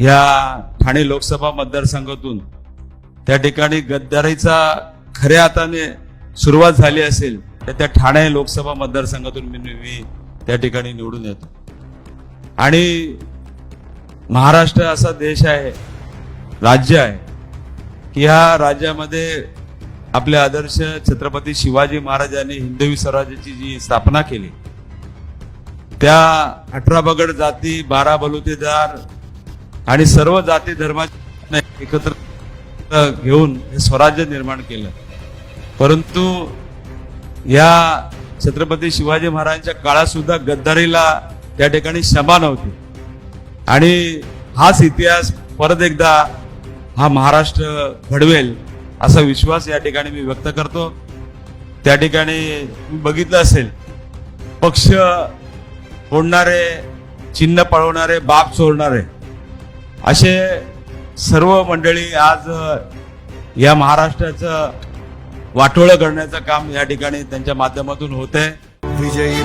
या ठाणे लोकसभा मतदारसंघातून त्या ठिकाणी गद्दारीचा खऱ्या हाताने सुरुवात झाली असेल तर त्या ठाणे लोकसभा मतदारसंघातून मी मी त्या ठिकाणी निवडून येतो. आणि महाराष्ट्र असा देश आहे राज्य आहे की ह्या राज्यामध्ये आपले आदर्श छत्रपती शिवाजी महाराजांनी हिंदवी स्वराज्याची जी स्थापना केली त्या अठरा बगड जाती बारा बलुतेदार आणि सर्व जाती धर्माचे एकत्र घेऊन हे स्वराज्य निर्माण केलं. परंतु या छत्रपती शिवाजी महाराजांच्या काळात सुद्धा गद्दारीला त्या ठिकाणी क्षमा नव्हती. आणि हाच इतिहास परत एकदा हा महाराष्ट्र घडवेल असा विश्वास या ठिकाणी मी व्यक्त करतो. त्या ठिकाणी बघितलं असेल पक्ष फोडणारे चिन्ह पळवणारे बाप चोरणारे असे सर्व मंडळी आज या महाराष्ट्राचं वाटोळं करण्याचं काम या ठिकाणी त्यांच्या माध्यमातून होत आहे विजयी